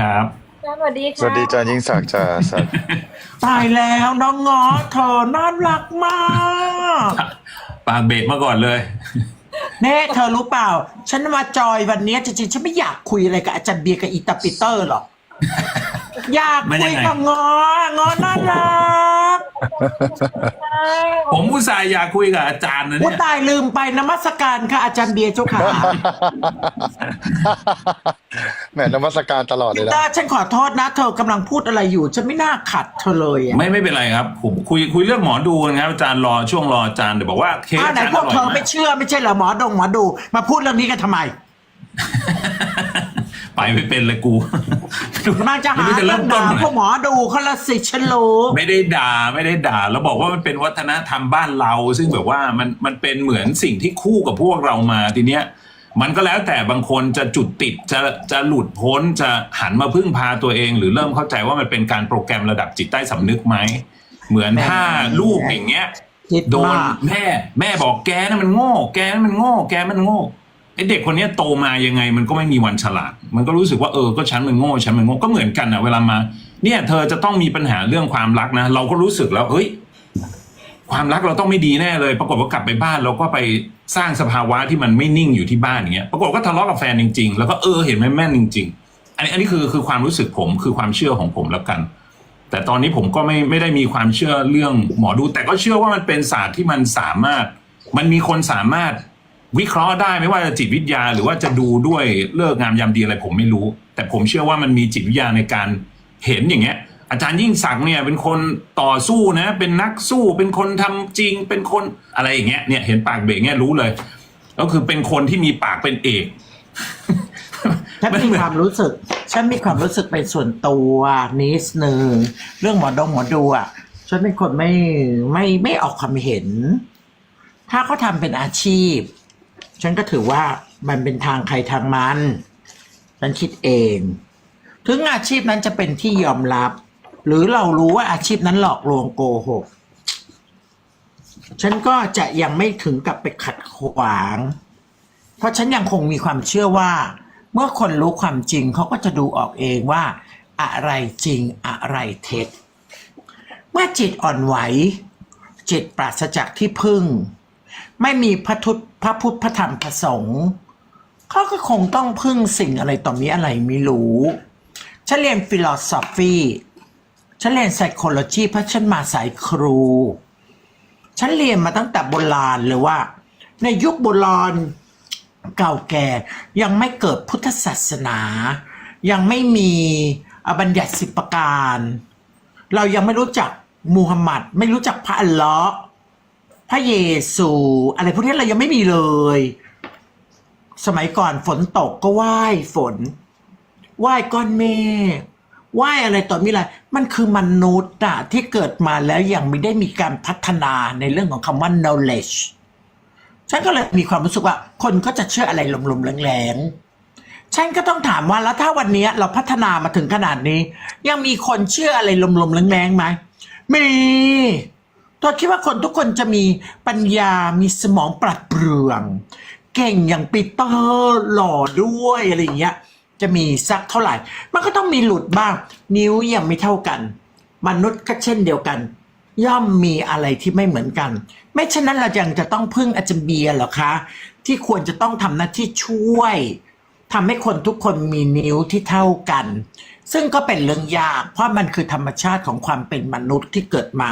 ครับ สวัสดีค่ะสวัสดีอาจารย์ยิ่งศักดิ์จ้าสัตว์ตายแล้วน้องงอเธอน่ารักมากปากเบรกมาก่อนเลย เน่เธอรู้เปล่า ฉันมาจอยวันนี้จริงๆ ฉันไม่อยากคุยอะไรกับอาจารย์เบียร์กับอีตาปิเตอร์หรอก อยากมันยัคุยงไง กับงองอน่ารัก ผมอุตส่าห์อยากคุยกับอาจารย์นะผู้เนี่ยตายลืมไปนมัสการค่ะอาจารย์เบียร์เจ้าค่ะแหมนมัสการตลอดเลยนะ ตาฉันขอโทษนะ เธอกำลังพูดอะไรอยู่ ฉันไม่น่าขัดเธอเลยอะไม่ไม่เป็นไรครับ ผมคุยคุยเรื่องหมอดูนะครับอาจารย์รอช่วงรออาจารย์เดี๋ยวบอกว่าเคสอ้าวอาไหนจารย์พอวกร่อยเธอมาไม่กเชื่อไม่ใช่เหรอหมอดงหมอดู มาพูดเรื่องนี้กันทำไม ไปไม่เป็นเลยกู มันจะหาไม่รู้จะเริ่เรื่อมงต้นด่าไหนพวกหมอดูเขาละสิฉันรู้ไม่ได้ด่าไม่ได้ด่าแล้วบอกว่ามันเป็นวัฒนธรรมบ้านเรา ซึ่งแบบว่ามันมันเป็นเหมือนสิ่งที่คู่กับพวกเรามาทีเนี้ยมันก็แล้วแต่บางคนจะจุดติดจะจะหลุดพ้นจะหันมาพึ่งพาตัวเอง หรือเริ่มเข้าใจว่ามันเป็นการโปรแกรมระดับจิตใต้สำนึกไหมเหมือนถ้าลูกอย่างเงี้ยคิดโดนมากแม่แม่บอกแกนั่นมันโง่ แกนั่นมันโง่ แกมันโง่ ไอเด็กคนนี้โตมายังไงมันก็ไม่มีวันฉลาด มันก็รู้สึกว่าเออก็ฉันมันโง่ฉันมันโง่ก็เหมือนกันอะเวลามา เนี่ยเธอจะต้องมีปัญหาเรื่องความรักนะ เราก็รู้สึกแล้วเฮ้ยความรักเราต้องไม่ดีแน่เลย ปรากฏว่ากลับไปบ้านเราก็ไปสร้างสภาวะที่มันไม่นิ่งอยู่ที่บ้านอย่างเงี้ยปรากฏก็ทะเลาะกับแฟนจริง ๆ แล้วก็เออเห็นไหมแม่นจริง ๆ อันนี้อันนี้คือคือความรู้สึกผมคือความเชื่อของผมแล้วกัน แต่ตอนนี้ผมก็ไม่ไม่ได้มีความเชื่อเรื่องหมอดู แต่ก็เชื่อว่ามันเป็นศาสตร์ที่มันสามารถ มันมีคนสามารถ วิเคราะห์ได้ไม่ว่าจะจิตวิทยาหรือว่าจะดูด้วยเลิกงามยามดีอะไรผมไม่รู้ แต่ผมเชื่อว่ามันมีจิตวิทยาในการเห็นอย่างเงี้ย อาจารย์ยิ่งศักดิ์เนี่ยเป็นคนต่อสู้นะ เป็นนักสู้เป็นคนทำจริง เป็นคนอะไรอย่างเงี้ยเนี่ยเห็นปากเบกเนี่ยรู้เลยก็คือเป็นคนที่มีปากเป็นเอกฉันมีความรู้สึก ฉันมีความรู้สึกเป็นส่วนตัวนิดนึงเรื่องหมอดงหมอดูอะฉันเป็นคนไม่ไม่ไม่ออกความเห็น ถ้าเขาทำเป็นอาชีพ ฉันก็ถือว่ามันเป็นทางใครทางมันฉันคิดเอง ถึงอาชีพนั้นจะเป็นที่ยอมรับ หรือเรารู้ว่าอาชีพนั้นหลอกลวงโกหก ฉันก็จะยังไม่ถึงกับไปขัดขวาง เพราะฉันยังคงมีความเชื่อว่า เมื่อคนรู้ความจริงเขาก็จะดูออกเองว่า อะไรจริงอะไรเท็จ เมื่อจิตอ่อนไหว จิตปราศจากที่พึ่ง ไม่มีพระทุตพระพุทธพระธรรมพระสงฆ์เขาก็คงต้องพึ่งสิ่งอะไรต่อมีอะไรไม่รู้ฉันเรียนฟิโลสอฟีฉันเรียนไซโคโลจีเพราะฉันมาสายครู ฉันเรียนมาตั้งแต่โบราณเลยว่า ในยุคโบราณเก่าแก่ยังไม่เกิดพุทธศาสนา ยังไม่มีอบัญญัติสิบประการ เรายังไม่รู้จักมูฮัมหมัด ไม่รู้จักพระอัลเลาะห์ พระเยซู อะไรพวกนี้เรายังไม่มีเลย สมัยก่อนฝนตกก็ไหว้ฝน ไหว้ก้อนเมฆไหว้อะไรต่อมีอะไร มันคือมนุษย์อะที่เกิดมาแล้วยังไม่ได้มีการพัฒนาในเรื่องของคำว่า knowledge ฉันก็เลยมีความรู้สึกว่า คนก็จะเชื่ออะไรหลมๆแรงๆ ฉันก็ต้องถามว่าแล้วถ้าวันนี้เราพัฒนามาถึงขนาดนี้ ยังมีคนเชื่ออะไรหลมๆแรงๆไหมมี ตัวคิดว่าคนทุกคนจะมีปัญญา มีสมองปราดเปรื่อง เก่งอย่างปีเตอร์หล่อด้วยอะไรอย่างเงี้ย จะมีสักเท่าไหร่ มันก็ต้องมีหลุดบ้าง นิ้วยังไม่เท่ากัน มนุษย์ก็เช่นเดียวกัน ย่อมมีอะไรที่ไม่เหมือนกัน ไม่เช่นนั้นเรายังจะต้องพึ่งอาจารย์เบียร์หรอคะ ที่ควรจะต้องทำหน้าที่ช่วยทำให้คนทุกคนมีนิ้วที่เท่ากัน ซึ่งก็เป็นเรื่องยาก เพราะมันคือธรรมชาติของความเป็นมนุษย์ที่เกิดมา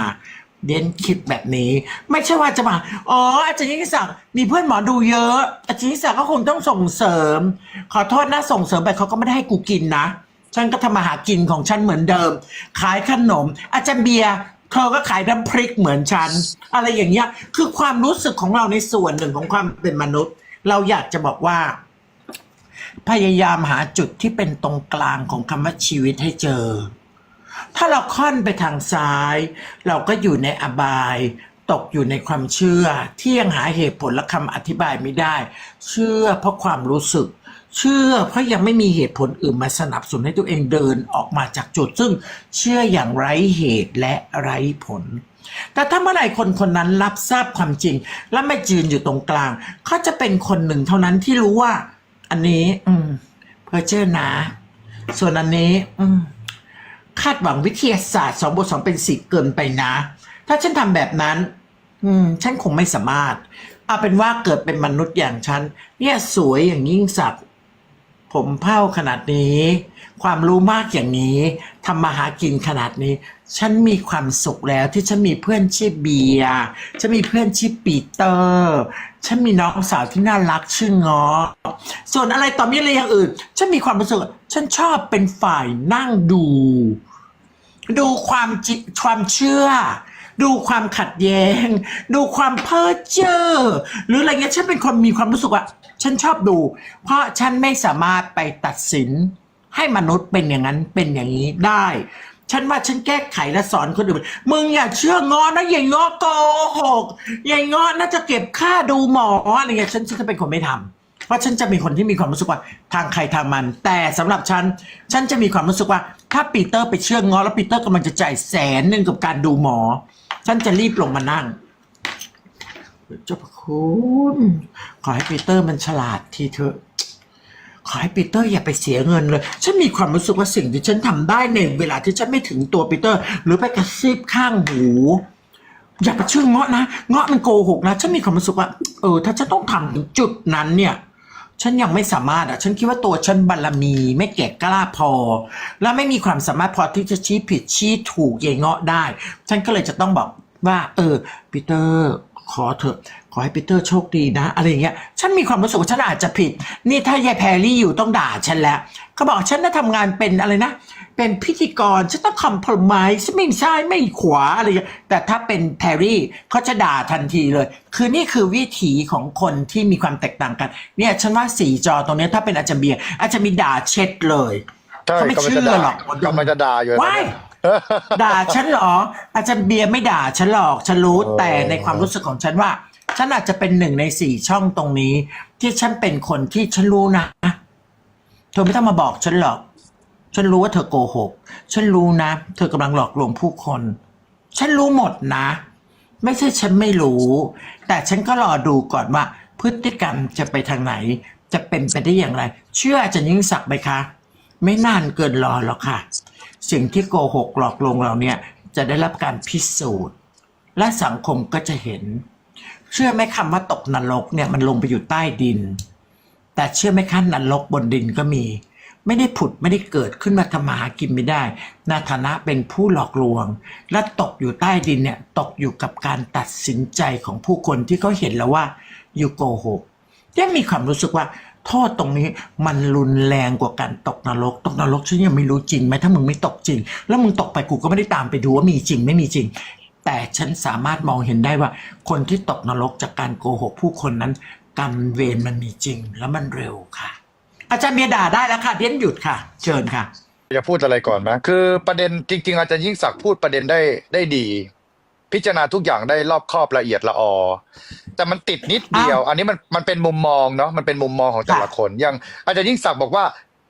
เดนคิดแบบนี้ ไม่ใช่ว่าจะมา อ๋อ อาจารย์ยิ่งศักดิ์มีเพื่อนหมอดูเยอะ อาจารย์ยิ่งศักดิ์ก็คงต้องส่งเสริม ขอโทษนะส่งเสริมไปเขาก็ไม่ได้ให้กูกินนะ ฉันก็ทำมาหากินของฉันเหมือนเดิม ขายขนม อาจารย์เบียร์เธอก็ขายน้ำพริกเหมือนฉัน อะไรอย่างเงี้ย คือความรู้สึกของเราในส่วนหนึ่งของความเป็นมนุษย์ เราอยากจะบอกว่า พยายามหาจุดที่เป็นตรงกลางของคำว่าชีวิตให้เจอ ถ้าเราค่อนไปทางซ้าย เราก็อยู่ในอบาย ตกอยู่ในความเชื่อ ที่ยังหาเหตุผลและคำอธิบายไม่ได้ เชื่อเพราะความรู้สึก เชื่อเพราะยังไม่มีเหตุผลอื่นมาสนับสนุนให้ตัวเองเดินออกมาจากจุด ซึ่งเชื่ออย่างไร้เหตุและไร้ผลแต่ถ้าเมื่อไหร่คนคนนั้นรับทราบความจริง และไม่ยืนอยู่ตรงกลางเขาจะเป็นคนหนึ่งเท่านั้นที่รู้ว่า อันนี้ อืมเพอเจอร์นะ ส่วนอันนี้ อืม คาดหวังวิทยาศาสตร์สองบวกสองเป็นสี่เกินไปนะ ถ้าฉันทำแบบนั้น อืม ฉันคงไม่สามารถ เอาเป็นว่าเกิดเป็นมนุษย์อย่างฉัน เนี่ยสวยอย่างยิ่งศักดิ์ ผมเผ้าขนาดนี้ ความรู้มากอย่างนี้ทำมาหากินขนาดนี้ ฉันมีความสุขแล้วที่ฉันมีเพื่อนชื่อเบียร์ฉันมีเพื่อนชื่อปีเตอร์ ฉันมีน้องสาวที่น่ารักชื่อง้อส่วนอะไรต่อมีอะไรอย่างอื่น ฉันมีความรู้สึกฉันชอบเป็นฝ่ายนั่งดู ดูความจิความเชื่อ ดูความขัดแย้ง ดูความเพ้อเจ้อหรืออะไรเงี้ยฉันเป็นคนมีความรู้สึกว่า ฉันชอบดู เพราะฉันไม่สามารถไปตัดสินให้มนุษย์เป็นอย่างนั้นเป็นอย่างนี้ได้ ฉันว่าฉันแก้ไขและสอนคนอื่น มึงอย่าเชื่องอนะอย่างอโกหกอย่างงอน่าจะเก็บค่าดูหมออะไรเงี้ยฉันฉันจะเป็นคนไม่ทำเพราะฉันจะเป็นคนที่มีความรู้สึกว่าทางใครทางมัน แต่สำหรับฉัน ฉันจะมีความรู้สึกว่า ถ้าปีเตอร์ไปเชื่องงอ แล้วปีเตอร์กำลังจะจ่ายแสนหนึ่งกับการดูหมอ ฉันจะรีบลงมานั่ง เจ้าพระคุณ ขอให้ปีเตอร์มันฉลาดทีเถอะ ขอให้ปีเตอร์อย่าไปเสียเงินเลย ฉันมีความรู้สึกว่าสิ่งที่ฉันทำได้ในเวลาที่ฉันไม่ถึงตัวปีเตอร์ หรือไปกระซิบข้างหู อย่าไปเชื่อเงาะนะ เงาะมันโกหกนะ ฉันมีความรู้สึกว่า เออ ถ้าฉันต้องทำถึงจุดนั้นเนี่ยฉันยังไม่สามารถอะ ฉันคิดว่าตัวฉันบารมี ไม่แก่กล้าพอ และไม่มีความสามารถพอที่จะชี้ผิดชี้ถูกยายเงาะได้ ฉันก็เลยจะต้องบอกว่า เออปีเตอร์ ขอเถอะขอให้ปีเตอร์โชคดีนะ อะไรอย่างเงี้ยฉันมีความรู้สึกว่าฉันอาจจะผิด นี่ถ้ายายแพรรี่อยู่ต้องด่าฉันแล้วเขาบอกฉันน่ะทำงานเป็นอะไรนะ เป็นพิธีกรฉันต้องคอมพลไมซ์ไม่ซ้ายไม่ขวาอะไรอย่างเงี้ยแต่ถ้าเป็นแพรรี่เขาจะด่าทันทีเลย คือนี่คือวิถีของคนที่มีความแตกต่างกันเนี่ยฉันว่าสีจอตรงเนี้ยถ้าเป็นอาจารย์เบียร์อาจจะมีด่าเช็ดเลย ใช่เขาไม่กำลังเชื่จะอด่าหรอก กำลังจะด่าอยู่นะว้ายเนี่ย ด่าฉันเหรอ อาจารย์เบียร์ไม่ด่าฉันหรอกฉันรู้เออแต่ในความรู้สึกของฉันว่า ฉันอาจจะเป็นหนึ่งในสี่ช่องตรงนี้ ที่ฉันเป็นคนที่ฉันรู้นะเธอไม่ต้องมาบอกฉันหรอก ฉันรู้ว่าเธอโกหก ฉันรู้นะ เธอกำลังหลอกลวงผู้คน ฉันรู้หมดนะ ไม่ใช่ฉันไม่รู้ แต่ฉันก็รอดูก่อนว่า พฤติกรรมจะไปทางไหน จะเป็นไปได้อย่างไร เชื่ออาจารย์ยิ่งศักดิ์ไหมคะ ไม่นานเกินรอหรอกค่ะ สิ่งที่โกหกหลอกลวงเราเนี่ยจะได้รับการพิสูจน์ และสังคมก็จะเห็น เชื่อไหมคำว่าตกนรกเนี่ยมันลงไปอยู่ใต้ดิน แต่เชื่อไหมคะนรกบนดินก็มี ไม่ได้ผุดไม่ได้เกิดขึ้นมาทำมาหากินไม่ได้ในฐานะเป็นผู้หลอกลวง และตกอยู่ใต้ดินเนี่ยตกอยู่กับการตัดสินใจของผู้คนที่เขาเห็นแล้วว่าอยู่โกหกยังมีความรู้สึกว่า โทษตรงนี้มันรุนแรงกว่าการตกนรก ตกนรกฉันยังไม่รู้จริงไหมถ้ามึงไม่ตกจริง แล้วมึงตกไปกูก็ไม่ได้ตามไปดูว่ามีจริงไม่มีจริง แต่ฉันสามารถมองเห็นได้ว่า คนที่ตกนรกจากการโกหกผู้คนนั้น กรรมเวรมันมีจริงแล้วมันเร็วค่ะ อาจารย์เบียด่าได้แล้วค่ะเดียนหยุดค่ะ เชิญค่ะ จะพูดอะไรก่อนไหมคือประเด็นจริง ๆ อาจารย์ยิ่งศักดิ์พูดประเด็นได้ได้ดี พิจารณาทุกอย่างได้รอบคอบละเอียดละออ แต่มันติดนิดเดียว อันนี้มันมันเป็นมุมมองเนาะมันเป็นมุมมองของแต่ละคนอย่างอาจารย์ยิ่งศักดิ์บอกว่า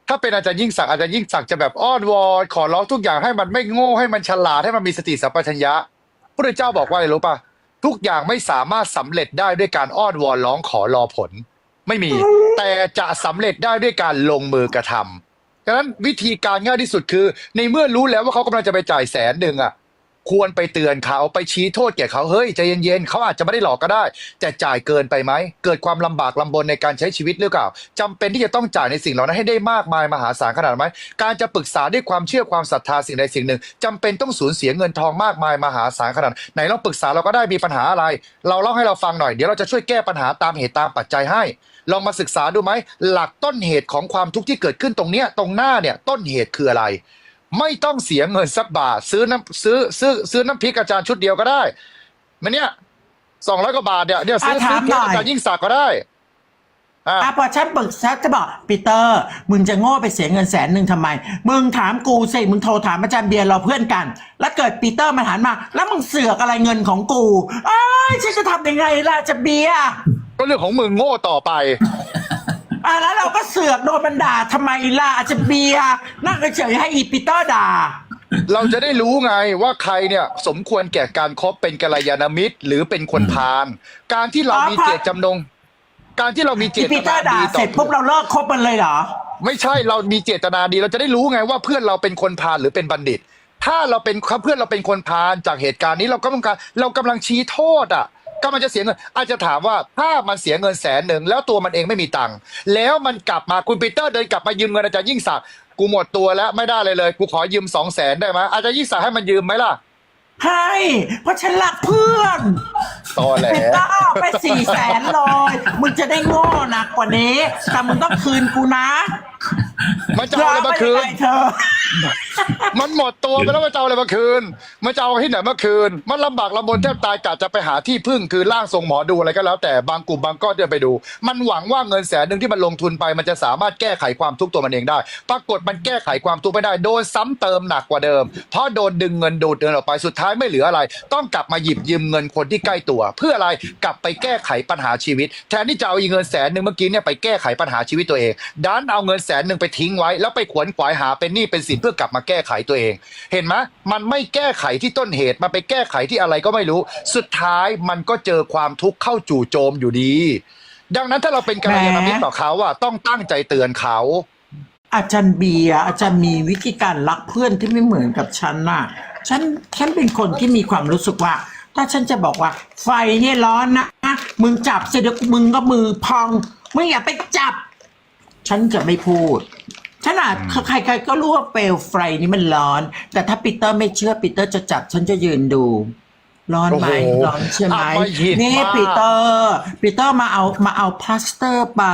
ถ้าเป็นอาจารย์ยิ่งศักดิ์อาจารย์ยิ่งศักดิ์จะแบบอ้อนวอนขอร้องทุกอย่างให้มันไม่โง่ให้มันฉลาดให้มันมีสติสัมปชัญญะพระเจ้าบอกว่าอะไรรู้ป่ะทุกอย่างไม่สามารถสำเร็จได้ด้วยการอ้อนวอนร้องขอรอผล ไม่มี แต่จะสำเร็จได้ด้วยการลงมือกระทำดังนั้นวิธีการง่ายที่สุดคือ ในเมื่อรู้แล้วว่าเขากำลังจะไปจ่ายแสนหนึ่งอะ ควรไปเตือนเขาไปชี้โทษแก่เขาเฮ้ยใจเย็นๆเขาอาจจะไม่ได้หลอกก็ได้ แต่จ่ายเกินไปไหมเกิดความลำบากลำบนในการใช้ชีวิตหรือเปล่าจำเป็นที่จะต้องจ่ายในสิ่งเหล่านั้นให้ได้มากมายมหาศาลขนาดไหมการจะปรึกษาด้วยความเชื่อความศรัทธาสิ่งใดสิ่งหนึ่งจำเป็นต้องสูญเสียเงินทองมากมายมหาศาลขนาดไหนลองปรึกษาเราก็ได้มีปัญหาอะไร เราเล่าให้เราฟังหน่อยเดี๋ยวเราจะช่วยแก้ปัญหาตามเหตุตามปัจจัยให้ลองมาศึกษาดูไหมหลักต้นเหตุของความทุกข์ที่เกิดขึ้นตรงเนี้ยตรงหน้าเนี่ยต้นเหตุคืออะไร ไม่ต้องเสียเงินสักบาท ซื้อน้ำซื้อซื้อซื้อน้ำพริกอาจารย์ชุดเดียวก็ได้มันเนี่ยสองร้อยกว่าบาทเนี่ยเดี๋ยวซื้ออะถามซื้อพริหน่กอย อาจารย์ยิ่งศักดิ์ก็ได้อ่าอะพอฉันปรึกษาจะบอกปีเตอร์ มึงจะโง่ไปเสียเงินแสนหนึ่งทำไม มึงถามกูสิมึงโทรถามอาจารย์เบียร์เราเพื่อนกัน แล้วเกิดปีเตอร์มาถามมา แล้วมึงเสือกอะไรเงินของกูเอ้ยฉันจะทำยังไงล่ะอาจารย์เบียร์ ก็เรื่องของมึงโง่ต่อไป อะแล้วเราก็เสือกโดนมันด่าทำไมล่ะอาจารย์เบียร์นั่งเฉยๆให้อีปีเตอร์ด่า เราจะได้รู้ไงว่าใครเนี่ยสมควรแก่การคบเป็นกัลยาณมิตร หรือเป็นคนพาลการที่เราอ๋อมีพาเจตจำนง การที่เรามีเจอีตปีเตอนาร์ด่าดีเสร็จปุ๊บเราเลิกคบมันเลยเหรอ ไม่ใช่เรามีเจตนาดี เราจะได้รู้ไงว่าเพื่อนเราเป็นคนพาลหรือเป็นบัณฑิต ถ้าเราเป็นเพื่อนเราเป็นคนพาลจากเหตุการณ์นี้เราก็ต้องการเรากำลังชี้โทษอะ ก็มันจะเสียเงิน อาจจะถามว่าถ้ามันเสียเงินแสนหนึ่งแล้วตัวมันเองไม่มีตังค์แล้วมันกลับมาคุณปีเตอร์เดินกลับมายืมเงินอาจารย์ยิ่งศักดิ์กูหมดตัวแล้วไม่ได้เลยเลยกูขอยืมสองแสนได้ไหมอาจารย์ยิ่งศักดิ์ให้มันยืมไหมล่ะ ให้เพราะฉันรักเพื่อนตอแหลเป็นต้าไปสี่แสนเลย มึงจะได้โง่หนักกว่านี้ แต่มึงต้องคืนกูนะ มันจะเอาอะไรมาคืนรไปเธอ มันหมดตัวไปแล้วมันจะเอาอะไรมาคืน มันจะเอาที่ไหนมาคืน มันลำบากลำบนแทบตายกะจะไปหาที่พึ่งคือร่างทรงหมอดูอะไรก็แล้ว แต่บางกลุ่มบางก้อนเดินไปดู มันหวังว่าเงินแสนหนึ่งที่มันลงทุนไป มันจะสามารถแก้ไขความทุกข์ตัวมันเองได้ ปรากฏมันแก้ไขความทุกข์ไม่ได้ โดนซ้ำเติมหนักกว่าเดิม เพราะโดนดึงเงินดูดเงินออกไป สุดท้ายไม่เหลืออะไร ต้องกลับมาหยิบยืมเงินคนที่ใกล้ตัว เพื่ออะไร กลับไปแก้ไขปัญหาชีวิต แทนที่จะเอาอีเงินแสนหนึ่งเมื่อกี้เนี่ยไปแก้ไขปัญหาชีวิตตัวเองดันเอาเงินแสนหนึ่งไปทิ้งไว้ แล้วไปขวนขวายหาเป็นหนี้เป็นสินเพื่อกลับมาแก้ไขตัวเอง เห็นไหมมันไม่แก้ไขที่ต้นเหตุมันไปแก้ไขที่อะไรก็ไม่รู้ สุดท้ายมันก็เจอความทุกข์เข้าจู่โจมอยู่ดี ดังนั้นถ้าเราเป็นกัลยาณมิตรต่อเขาอะต้องตั้งใจเตือนเขา อาจารย์เบียร์อาจารย์มีวิธีการรักเพื่อนที่ไม่เหมือนกับฉันน่ะ ฉันฉันเป็นคนที่มีความรู้สึกว่า ถ้าฉันจะบอกว่า ไฟเนี่ยร้อนนะมึงจับเสร็จเดี๋ยวมึงก็มือพองมึงอย่าไปจับ ฉันจะไม่พูดฉันอาจใครๆก็รู้ว่าเปลวไฟนี่มันร้อน แต่ถ้าปีเตอร์ไม่เชื่อปีเตอร์จะจับฉันจะยืนดู ร้อนไหมโอ้โหร้อนใช่ไหมอมหิตนี่มาก ปีเตอร์ปีเตอร์มาเอามาเอาพลาสเตอร์ไป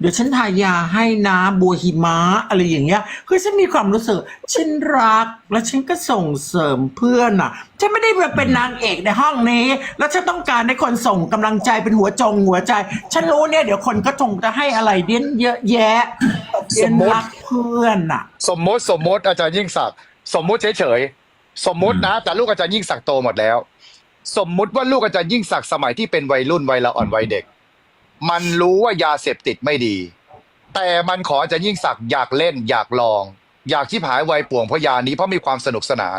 เดี๋ยวฉันทายาให้นะบัวหิมะอะไรอย่างเงี้ยคือฉันมีความรู้สึกฉันรัก แล้วฉันก็ส่งเสริมเพื่อนอะ ฉันไม่ได้มาเป็นนางเอกในห้องนี้ แล้วฉันต้องการให้คนส่งกำลังใจเป็นหัวจงหัวใจ ฉันรู้เนี่ยเดี๋ยวคนก็จงจะให้อะไรเดียนเยอะแยะเดียนรักเพื่อนอะ สมมติสมมติอาจารย์ยิ่งศักดิ์สมมติเฉยๆ สมมตินะ แต่ลูกอาจารย์ยิ่งศักดิ์โตหมดแล้ว สมมุติว่าลูกอาจารย์ยิ่งศักดิ์สมัยที่เป็นวัยรุ่นวัยละอ่อนวัยเด็ก มันรู้ว่ายาเสพติดไม่ดี แต่มันขออาจารย์ยิ่งศักดิ์อยากเล่นอยากลอง อยากชิบหายวัยป่วงเพราะยานี้เพราะมีความสนุกสนาน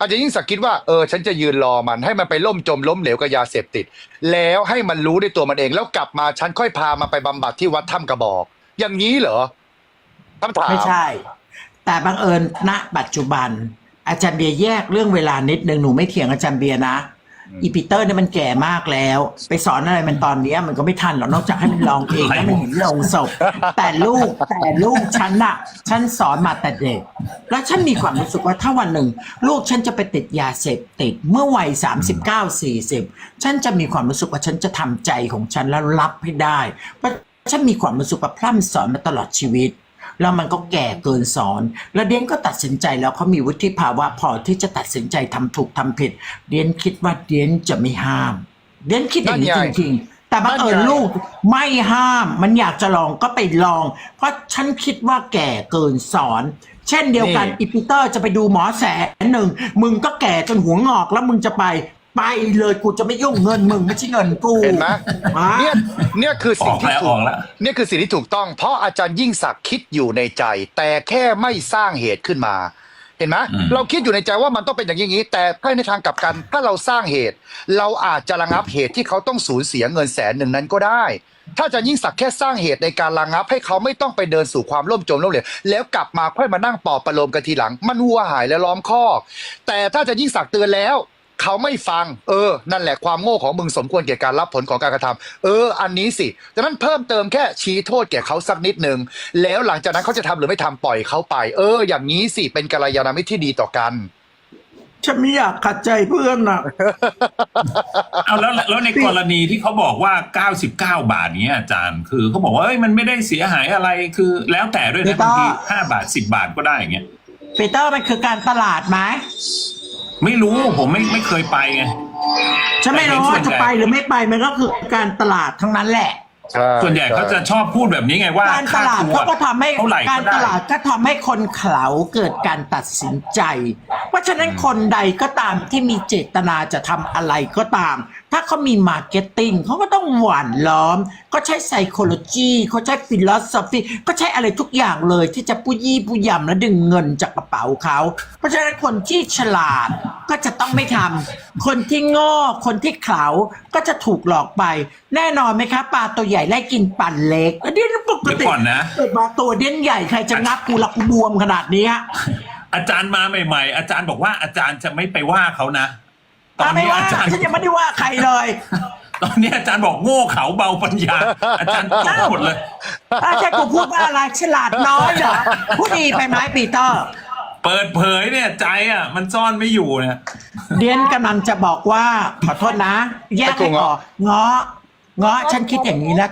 อาจารย์ยิ่งศักดิ์คิดว่าเออฉันจะยืนรอมันให้มันไปล่มจมล้มเหลวกับยาเสพติด แล้วให้มันรู้ด้วยตัวมันเอง แล้วกลับมาฉันค่อยพามันไปบำบัดที่วัดถ้ำกระบอก อย่างนี้เหรอคำถามไม่ใช่ แต่บังเอิญณปัจจุบัน อาจารย์เบียร์แยกเรื่องเวลานิดนึงหนูไม่เถียงอาจารย์เบียร์นะอีปีเตอร์เนี่ยมันแก่มากแล้ว ไปสอนอะไรมันตอนเนี้ยมันก็ไม่ทันหรอกนอกจากให้มันลองเองให้มันเห็นลงศพแต่ลูกแต่ลูกฉันอะฉันสอนมาแต่เด็ก แล้วฉันมีความรู้สึกว่าถ้าวันหนึ่ง ลูกฉันจะไปติดยาเสพติดเมื่อวัย39 40ฉันจะมีความรู้สึกว่าฉันจะทำใจของฉันแล้วรับให้ได้เพราะฉันมีความรู้สึกว่าพร่ำสอนมาตลอดชีวิต แล้วมันก็แก่เกินสอน แล้วเดียนก็ตัดสินใจแล้วเขามีวุฒิภาวะพอที่จะตัดสินใจทำถูกทำผิด เดียนคิดว่าเดียนจะไม่ห้าม เดียนคิดอย่างนี้นั่จนไงริงๆ แต่บังเอิญนั่นไงลูกไม่ห้าม มันอยากจะลองก็ไปลอง เพราะฉันคิดว่าแก่เกินสอนเช่นเดียวกันอีปีเตอร์จะไปดูหมอแสนหนึ่ง มึงก็แก่จนหัวงอกแล้วมึงจะไป ไปเลยกูจะไม่ยุ่งเงินมึงไม่ใช่เงินกูเห็นไหมมาเนี่ยเนี่ยคือสิ่งที่ออกแล้วถูอกอกแล้วเนี่ยคือสิ่งที่ถูกต้อง เพราะอาจารย์ยิ่งศักดิ์คิดอยู่ในใจ แต่แค่ไม่สร้างเหตุขึ้นมา เห็นไหมอืมเราคิดอยู่ในใจว่ามันต้องเป็นอย่างนี้ แต่ถ้าในทางกลับกันถ้าเราสร้างเหตุ เราอาจจะระงับเหตุที่เขาต้องสูญเสียเงินแสนหนึ่งนั้นก็ได้ ถ้าอาจารย์ยิ่งศักดิ์แค่สร้างเหตุในการระงับ ให้เขาไม่ต้องไปเดินสู่ความล่มจมล้มเหลวแล้วกลับมาค่อยมานั่งปลอบประโลมกันทีหลัง มันวัวหายและล้อมคอกแต่ถ้าอาจารย์ยิ่งศักดิ์เตือนแล้ว เขาไม่ฟัง เออ นั่นแหละความโง่ของมึงสมควรแก่การรับผลของการกระทำเออ อันนี้สิดังนั้นเพิ่มเติมแค่ชี้โทษแก่เขาสักนิดหนึ่งแล้วหลังจากนั้นเขาจะทำหรือไม่ทำปล่อยเขาไป เออ อย่างนี้สิเป็นกัลยาณมิตรที่ดีต่อกันฉันไม่อยากขัดใจเพื่อนอะ เอาแล้วแล้วในกรณีที่เขาบอกว่า 99 บาทเนี้ยอาจารย์ คือเขาบอกว่าเอ้ยมันไม่ได้เสียหายอะไรคือ แล้วแต่ด้วยไม่นะต้บาองงที5บาท 10 บาทก็ได้อย่างเงี้ยปีเตอร์มันคือการตลาดไหม ไม่รู้ผมไม่ไม่เคยไปไง ฉันไม่รู้ว่าจะไปหรือไม่ไปมันก็คือการตลาดทั้งนั้นแหละ ใช่ส่วนใหญ่เขาจะชอบพูดแบบนี้ไงว่าการตค่าลาดตัวเขาก็ทำให้เท่าไหร่การก็ตได้ลาดก็ทำให้คนเขาเกิดการตัดสินใจ เพราะฉะนั้นคนใดก็ตามที่มีเจตนาจะทำอะไรก็ตาม ถ้าเขามีมาร์เก็ตติ้งเขาก็ต้องหว่านล้อม ก็ใช้ไซโคโลจีเขาใช้ฟิโลสฟีก็ใช้อะไรทุกอย่างเลยที่จะปุยยี่ปุยยำและดึงเงินจากกระเป๋าเขา เพราะฉะนั้นคนที่ฉลาดก็จะต้องไม่ทำคนที่โง่คนที่เขลาก็จะถูกหลอกไป แน่นอนไหมคะปลาตัวใหญ่ไล่กินปั่นเล็กอันนี้ปกเดี๋ยวติก่อนนะ เกิดมาตัวเด่นใหญ่ใครจะงับกูละกูบวมขนาดเนี้ยอาจารย์มาใหม่ ๆ อาจารย์บอกว่าอาจารย์จะไม่ไปว่าเขานะ ตอนไม่นี้ว่าอาจารย์ ฉันยังไม่ได้ว่าใครเลย ตอนนี้อาจารย์บอกโง่เขาเบาปัญญา อาจารย์ตกหมดเลย ถ้าใช่กูพูดว่าอะไรฉลาดน้อยเหรอผู้ดีไปไหมปีเตอร์ เปิดเผยเนี่ยใจอะ มันซ่อนไม่อยู่เนี่ย เดียนกำลังจะบอกว่า ขอโทษนะ แยกให้ออกเงาะเงาะฉันคิดอย่างนี้แล้ว